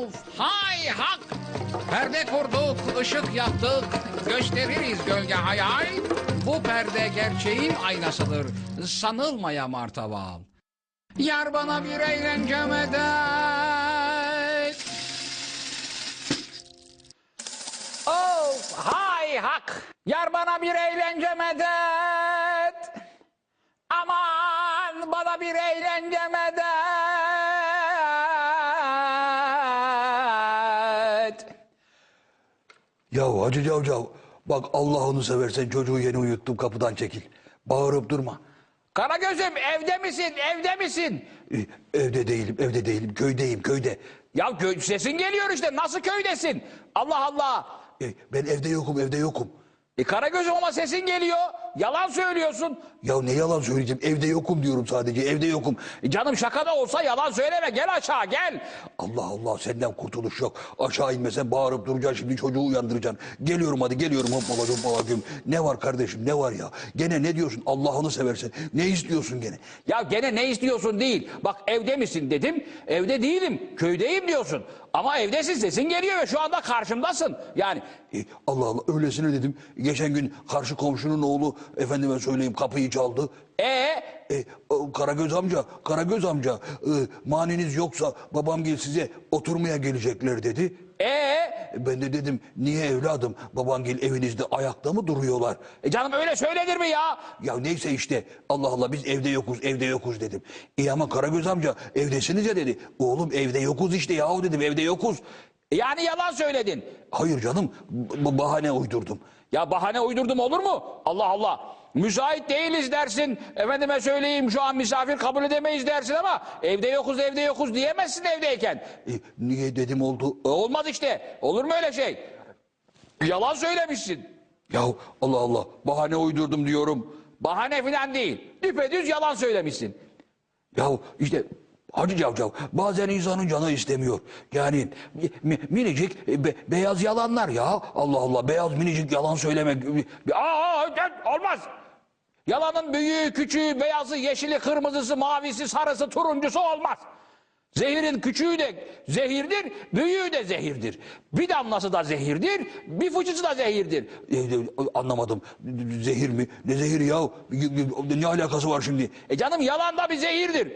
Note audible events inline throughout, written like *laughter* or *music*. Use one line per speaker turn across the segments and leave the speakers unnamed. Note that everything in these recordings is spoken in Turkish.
Of hay hak. Perde kurduk, ışık yaktık. Gösteririz gölge hayal. Bu perde gerçeğin aynasıdır. Sanılmaya martaval. Yar bana bir eğlence medet. Of hay hak. Yar bana bir eğlence medet. Aman bana bir eğlence medet.
Ya Hacı Cavcav bak Allah onu seversen çocuğu yeni uyuttum kapıdan çekil. Bağırıp durma.
Karagöz'üm evde misin? Evde misin?
Ee, Evde değilim evde değilim köydeyim köyde.
Ya kö- sesin geliyor işte. Nasıl köydesin? Allah Allah.
Ee, Ben evde yokum evde yokum.
E Karagöz'üm ama sesin geliyor. Yalan söylüyorsun.
Ya ne yalan söyleyeceğim evde yokum diyorum sadece evde yokum.
E canım şakada olsa yalan söyleme. Gel aşağı gel.
Allah Allah senden kurtuluş yok. Aşağı inmesen bağırıp duracaksın şimdi çocuğu uyandıracaksın. Geliyorum hadi geliyorum hoppala hoppala güm. Ne var kardeşim ne var ya? Gene ne diyorsun Allah'ını seversen. Ne istiyorsun gene?
Ya gene ne istiyorsun değil. Bak evde misin dedim. Evde değilim. Köydeyim diyorsun. Ama evdesin sesin geliyor ve şu anda karşımdasın. Yani
E, Allah Allah öylesine dedim. Geçen gün karşı komşunun oğlu efendime söyleyeyim kapıyı çaldı.
e
E, Karagöz amca, Karagöz amca e, maniniz yoksa babam gel size oturmaya gelecekler dedi.
e
E, Ben de dedim niye evladım babam gel evinizde ayakta mı duruyorlar?
e canım öyle söylenir mi ya?
Ya neyse işte Allah Allah biz evde yokuz evde yokuz dedim. İyi ama Karagöz amca evdesiniz ya dedi. Oğlum evde yokuz işte yahu dedim evde yokuz.
Yani yalan söyledin.
Hayır canım b- bahane uydurdum.
Ya bahane uydurdum olur mu? Allah Allah. Müsait değiliz dersin. Efendime söyleyeyim şu an misafir kabul edemeyiz dersin ama evde yokuz evde yokuz diyemezsin evdeyken.
E, niye dedim oldu?
E olmaz işte. Olur mu öyle şey? Yalan söylemişsin.
Ya Allah Allah bahane uydurdum diyorum.
Bahane falan değil. Düpedüz yalan söylemişsin.
Ya işte Hacı Cavcav bazen insanın canı istemiyor. Yani mi- minicik e, be- beyaz yalanlar ya. Allah Allah beyaz minicik yalan söylemek.
Aa, aa, olmaz. Yalanın büyüğü, küçüğü, beyazı, yeşili, kırmızısı, mavisi, sarısı, turuncusu olmaz. Zehirin küçüğü de zehirdir, büyüğü de zehirdir. Bir damlası da zehirdir, bir fıçısı da zehirdir.
E, e, anlamadım. Zehir mi? Ne zehir ya? Ne alakası var şimdi?
E canım yalan da bir zehirdir.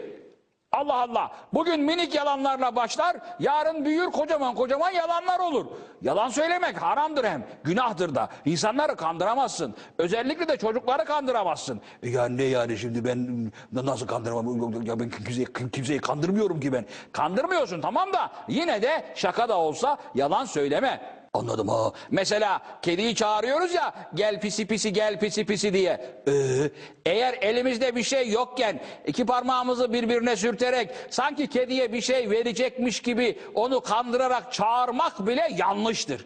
Allah Allah. Bugün minik yalanlarla başlar, yarın büyür kocaman kocaman yalanlar olur. Yalan söylemek haramdır hem, günahtır da. İnsanları kandıramazsın. Özellikle de çocukları kandıramazsın.
E, Yani ne yani şimdi ben nasıl kandıramam? Ya ben kimseyi, kimseyi kandırmıyorum ki ben.
Kandırmıyorsun tamam da yine de şaka da olsa yalan söyleme.
Anladım ha.
Mesela kediyi çağırıyoruz ya gel pisi pisi gel pisi pisi diye.
Ee,
Eğer elimizde bir şey yokken iki parmağımızı birbirine sürterek sanki kediye bir şey verecekmiş gibi onu kandırarak çağırmak bile yanlıştır.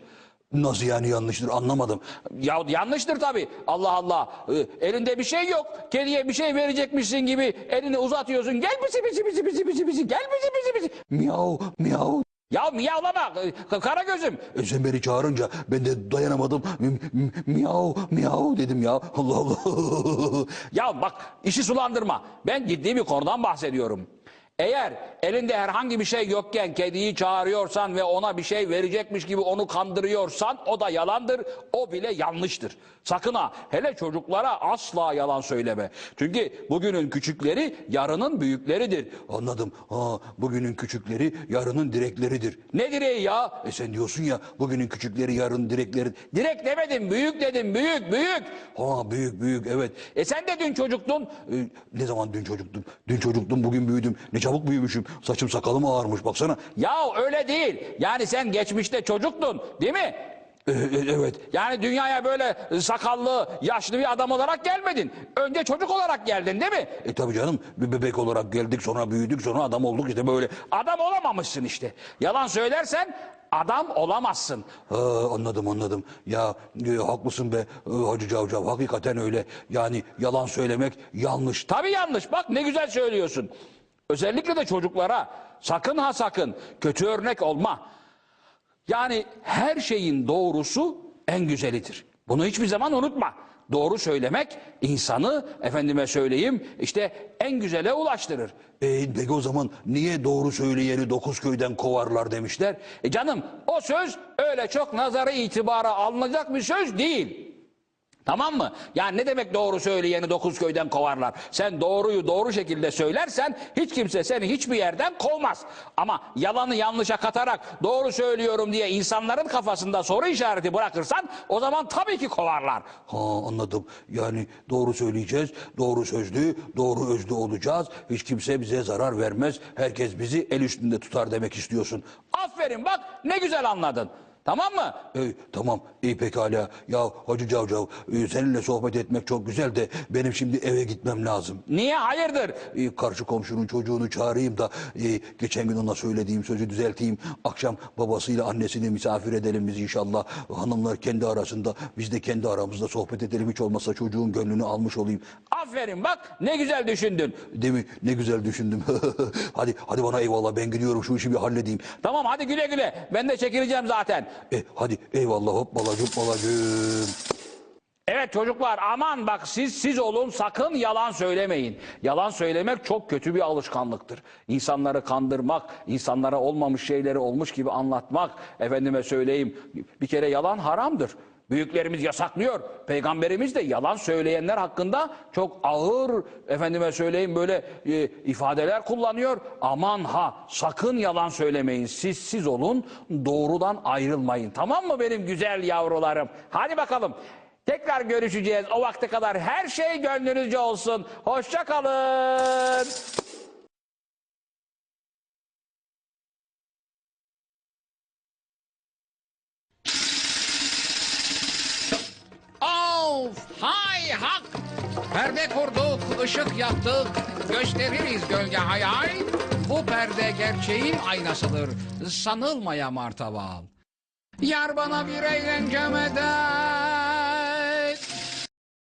nasıl yani yanlıştır anlamadım.
Ya yanlıştır tabii. Allah Allah. Ee, elinde bir şey yok. Kediye bir şey verecekmişsin gibi elini uzatıyorsun. Gel pisi pisi pisi pisi pisi pisi. Gel pisi pisi pisi.
Miyav miyav.
Ya miyavlama. Kara gözüm.
Sen beni çağırınca ben de dayanamadım. Mi- mi- Miyav miyav dedim ya. Allah Allah.
Ya bak işi sulandırma. Ben ciddi bir konudan bahsediyorum. Eğer elinde herhangi bir şey yokken kediyi çağırıyorsan ve ona bir şey verecekmiş gibi onu kandırıyorsan o da yalandır. O bile yanlıştır. Sakın ha hele çocuklara asla yalan söyleme. Çünkü bugünün küçükleri yarının büyükleridir.
Anladım. Ha, bugünün küçükleri yarının direkleridir.
Ne direği ya?
E sen diyorsun ya bugünün küçükleri yarının direkleri.
Direkt demedim büyük dedim büyük büyük.
Ha büyük büyük evet.
E sen de dün çocuktun.
E, ne zaman dün çocuktum? Dün çocuktum bugün büyüdüm. Ne çabuk büyümüşüm. Saçım sakalım ağarmış baksana.
Ya öyle değil. Yani sen geçmişte çocuktun değil mi?
E, e, evet.
Yani dünyaya böyle sakallı, yaşlı bir adam olarak gelmedin. Önce çocuk olarak geldin değil mi?
E tabii canım bir bebek olarak geldik sonra büyüdük sonra adam olduk işte böyle.
Adam olamamışsın işte. Yalan söylersen adam olamazsın.
Ha, anladım anladım. Ya e, haklısın be e, Hacı Cavcav hakikaten öyle. Yani yalan söylemek yanlış.
Tabii yanlış. Bak ne güzel söylüyorsun. Özellikle de çocuklara sakın ha sakın kötü örnek olma. Yani her şeyin doğrusu en güzelidir. Bunu hiçbir zaman unutma. Doğru söylemek insanı efendime söyleyeyim işte en güzele ulaştırır.
E, peki o zaman niye doğru söyleyeni dokuz köyden kovarlar demişler?
E canım o söz öyle çok nazarı itibara alınacak bir söz değil. Tamam mı? Yani ne demek doğru söyleyeni dokuz köyden kovarlar? Sen doğruyu doğru şekilde söylersen hiç kimse seni hiçbir yerden kovmaz. Ama yalanı yanlışa katarak doğru söylüyorum diye insanların kafasında soru işareti bırakırsan o zaman tabii ki kovarlar.
Ha anladım. Yani doğru söyleyeceğiz, doğru sözlü, doğru özlü olacağız. Hiç kimse bize zarar vermez. Herkes bizi el üstünde tutar demek istiyorsun.
Aferin bak ne güzel anladın. Tamam mı?
E, tamam iyi pekala. Ya Hacı Cavcav e, seninle sohbet etmek çok güzel de benim şimdi eve gitmem lazım.
Niye? Hayırdır?
E, karşı komşunun çocuğunu çağırayım da e, geçen gün ona söylediğim sözü düzelteyim. Akşam babasıyla annesini misafir edelim biz inşallah. Hanımlar kendi arasında biz de kendi aramızda sohbet edelim. Hiç olmazsa çocuğun gönlünü almış olayım.
Aferin bak ne güzel düşündün.
Değil mi? Ne güzel düşündüm. *laughs* hadi hadi bana eyvallah ben gidiyorum şu işi bir halledeyim.
Tamam hadi güle güle. Ben de çekileceğim zaten.
E, hadi eyvallah hopbalacım balacım.
Evet çocuklar aman bak siz siz olun sakın yalan söylemeyin. Yalan söylemek çok kötü bir alışkanlıktır. İnsanları kandırmak, insanlara olmamış şeyleri olmuş gibi anlatmak, efendime söyleyeyim bir kere yalan haramdır. Büyüklerimiz yasaklıyor. Peygamberimiz de yalan söyleyenler hakkında çok ağır efendime söyleyeyim böyle e, ifadeler kullanıyor. Aman ha sakın yalan söylemeyin. Siz siz olun doğrudan ayrılmayın. Tamam mı benim güzel yavrularım? Hadi bakalım. Tekrar görüşeceğiz. O vakte kadar her şey gönlünüzce olsun. Hoşça kalın.
Hak! Perde kurduk, ışık yaktık, gösteririz gölge hayal. Bu perde gerçeğin aynasıdır, sanılmaya martabal. Yar bana bir eğlence medet,